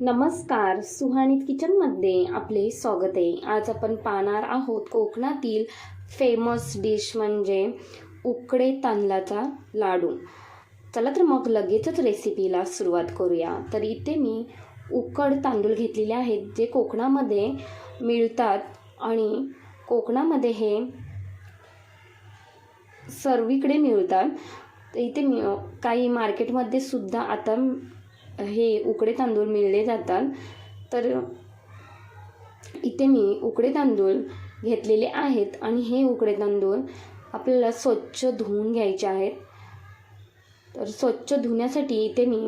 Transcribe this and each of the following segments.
नमस्कार सुहाणीत किचनमध्ये आपले स्वागत आहे. आज आपण पाहणार आहोत कोकणातील फेमस डिश म्हणजे उकडे तांदळाचा लाडू. चला तर मग लगेचच रेसिपीला सुरुवात करूया. तर इथे मी उकड तांदूळ घेतलेले आहेत जे कोकणामध्ये मिळतात आणि कोकणामध्ये हे सर्वीकडे मिळतात. तर इथे मी काही मार्केटमध्ये सुद्धा आता हे उकडे तांदूळ मिळले जातात. तर इथे मी उकडे तांदूळ घेतलेले आहेत आणि हे उकडे तांदूळ आपल्याला स्वच्छ धुवून घ्यायचे आहेत. तर स्वच्छ धुण्यासाठी इथे मी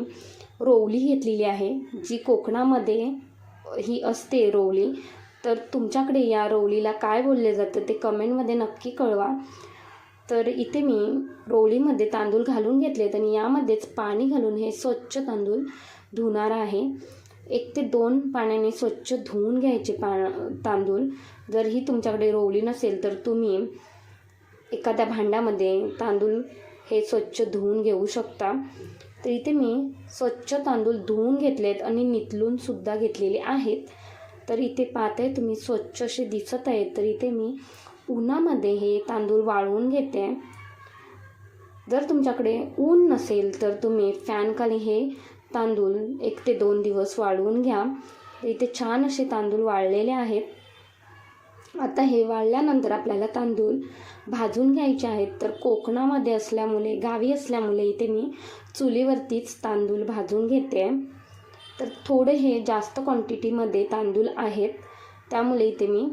रोवली घेतलेली आहे. जी कोकणामध्ये ही असते रोवली. तर तुमच्याकडे या रोवलीला काय बोलले जातं ते कमेंटमध्ये नक्की कळवा. तर इथे मी रोवलीमध्ये तांदूळ घालून घेतलेत आणि यामध्येच पाणी घालून हे स्वच्छ तांदूळ धुणार आहे. एक ते दोन पाण्याने स्वच्छ धुवून घ्यायचे पा तांदूळ. जर ही तुमच्याकडे रोवली नसेल तर तुम्ही एखाद्या भांड्यामध्ये तांदूळ हे स्वच्छ धुवून घेऊ शकता. तर इथे मी स्वच्छ तांदूळ धुवून घेतलेत आणि नितलूनसुद्धा घेतलेले आहेत. तर इथे पाहताय तुम्ही स्वच्छ असे दिसत आहेत. तर इथे मी उन्हामध्ये हे तांदूळ वाळवून घेते. जर तुमच्याकडे ऊन नसेल तर तुम्ही फॅनखाली हे तांदूळ एक ते दोन दिवस वाळवून घ्या. इथे छान असे तांदूळ वाळलेले आहेत. आता हे वाळल्यानंतर आपल्याला तांदूळ भाजून घ्यायचे आहेत. तर कोकणामध्ये असल्यामुळे गावी असल्यामुळे इथे मी चुलीवरतीच तांदूळ भाजून घेते. तर थोडे हे जास्त क्वांटिटीमध्ये तांदूळ आहेत. त्यामुळे इथे मी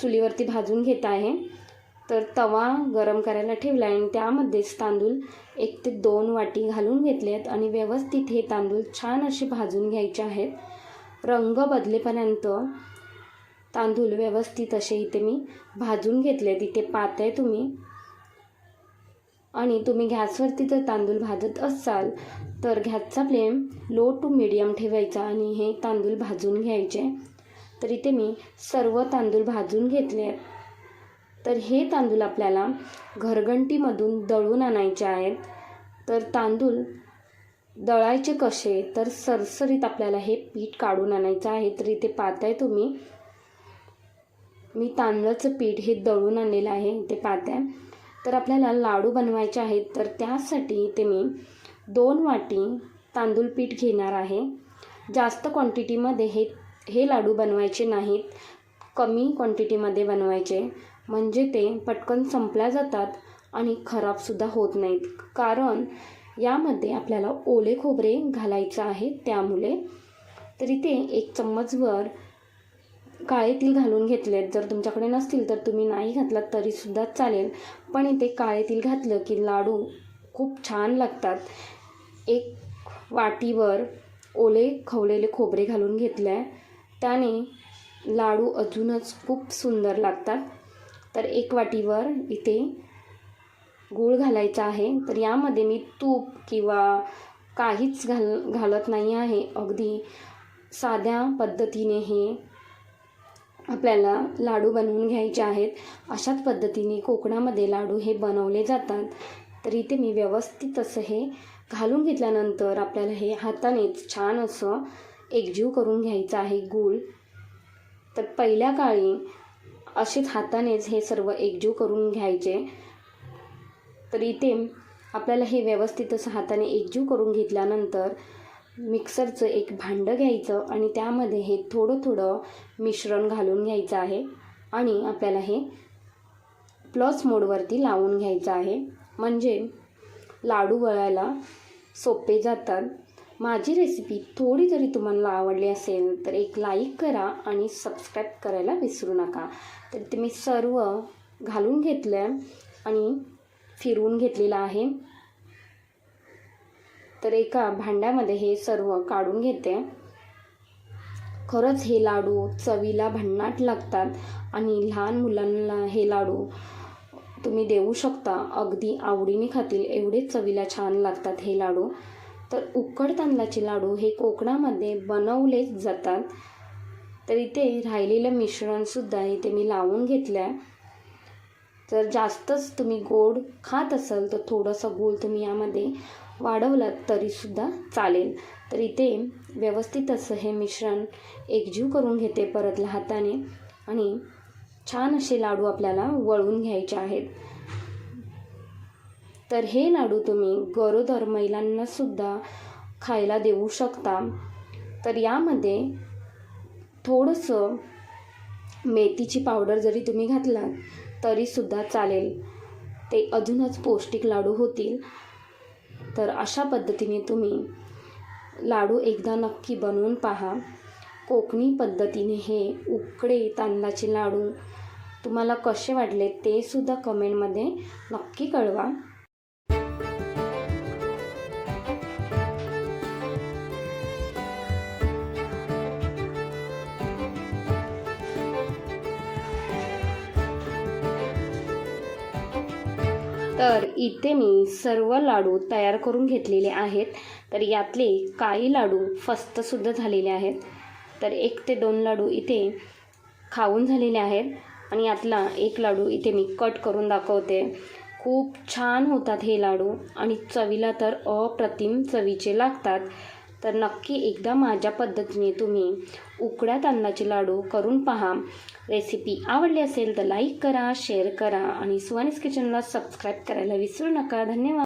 चुलीवरती भाजून घेत आहे. तर तवा गरम करायला ठेवला आहे आणि त्यामध्येच तांदूळ एक ते दोन वाटी घालून घेतले आहेत आणि व्यवस्थित हे तांदूळ छान असे भाजून घ्यायचे आहेत. रंग बदलेपर्यंत तांदूळ व्यवस्थित असे इथे मी भाजून घेतले तिथे पाहताय तुम्ही. आणि तुम्ही गॅसवरती जर तांदूळ भाजत असाल तर गॅसचा फ्लेम लो टू मिडियम ठेवायचा आणि हे तांदूळ भाजून घ्यायचे. तर इथे मी सर्व तांदूळ भाजून घेतले. आहेत तर हे तांदूळ आपल्याला घरघंटीमधून दळून आणायचे आहेत. तर तांदूळ दळायचे कसे? तर सरसरीत आपल्याला हे पीठ काढून आणायचं आहे. तर इथे पाहताय तुम्ही. मी तांदळाचं पीठ हे दळून आणलेलं आहे. इथे पाहताय. तर आपल्याला लाडू बनवायचे आहेत. तर त्यासाठी इथे मी दोन वाटी तांदूळ पीठ घेणार आहे. जास्त क्वांटिटीमध्ये हे हे लाडू बनवायचे नाहीत. कमी क्वांटिटीमध्ये बनवायचे. म्हणजे ते पटकन संपल्या जातात आणि खराबसुद्धा होत नाहीत. कारण यामध्ये आपल्याला ओले खोबरे घालायचं आहे त्यामुळे. तर इथे एक चम्मचभर काळे तीळ घालून घेतलेत. जर तुमच्याकडे नसतील तर तुम्ही नाही घातलात तरीसुद्धा चालेल. पण इथे काळे तीळ घातलं की लाडू खूप छान लागतात. एक वाटीवर ओले खवलेले खोबरे घालून घेतले आहे त्याने लाडू अजूनच खूप सुंदर लागतात. तर एक वाटीवर इथे गूळ घालायचा आहे. तर यामध्ये मी तूप किंवा काहीच घाल घालत नाही आहे. अगदी साध्या पद्धतीने हे आपल्याला लाडू बनवून घ्यायचे आहेत. अशाच पद्धतीने कोकणामध्ये लाडू हे बनवले जातात. तर इथे मी व्यवस्थित असं हे घालून घेतल्यानंतर आपल्याला हे हातानेच छान असं एकजीव करून घ्यायचं आहे गूळ तर पहिल्या काळी असेच हातानेच हे सर्व एकजीव करून घ्यायचे. तर इथे आपल्याला हे व्यवस्थित असं हाताने एकजीव करून घेतल्यानंतर मिक्सरचं एक भांडं घ्यायचं आणि त्यामध्ये हे थोडं थोडं मिश्रण घालून घ्यायचं आहे आणि आपल्याला हे प्लस मोडवरती लावून घ्यायचं आहे. म्हणजे लाडू वळायला सोपे जातात. माझी रेसिपी थोडी जरी तुम्हाला आवडली असेल तर एक लाईक करा आणि सबस्क्राईब करायला विसरू नका. तर ते मी सर्व घालून घेतलं आहे आणि फिरवून घेतलेलं आहे. तर एका भांड्यामध्ये हे सर्व काढून घेते. खरंच हे लाडू चवीला भन्नाट लागतात आणि लहान मुलांना हे लाडू तुम्ही देऊ शकता. अगदी आवडीने खातील एवढे चवीला छान लागतात हे लाडू. तर उकड तांदळाचे लाडू हे कोकणामध्ये बनवलेच जातात. तर इथे राहिलेलं मिश्रणसुद्धा इथे मी लावून घेतलं आहे जर जास्तच तुम्ही गोड खात असाल तर थोडंसं गोल तुम्ही यामध्ये वाढवलात तरीसुद्धा चालेल. तर इथे व्यवस्थित असं हे मिश्रण एकजीव करून घेते परतल्या हाताने आणि छान असे लाडू आपल्याला वळून घ्यायचे आहेत. तर हे लाडू तुम्ही गरोदर महिलांनासुद्धा खायला देऊ शकता. तर यामध्ये थोडंसं मेथीची पावडर जरी तुम्ही घातलात तरीसुद्धा चालेल. ते अजूनच पौष्टिक लाडू होतील. तर अशा पद्धतीने तुम्ही लाडू एकदा नक्की बनवून पहा. कोकणी पद्धतीने हे उकडे तांदळाचे लाडू तुम्हाला कसे वाटले ते सुद्धा कमेंटमध्ये नक्की कळवा. तर इथे मी सर्व लाडू तयार करून घेतलेले आहेत. तर यातले काही लाडू फस्तसुद्धा झालेले आहेत. तर एक ते दोन लाडू इथे खाऊन झालेले आहेत. आणि यातला एक लाडू इथे मी कट करून दाखवते. खूप छान होतात हे लाडू. आणि चवीला तर अप्रतिम चवीचे लागतात. तर नक्की एकदा माझ्या पद्धतीने तुम्ही उकड्या तांदळाचे लाडू करून पहा. रेसिपी आवडली असेल तर लाईक करा शेअर करा आणि सुवानीस किचनला सबस्क्राईब करायला विसरू नका. धन्यवाद.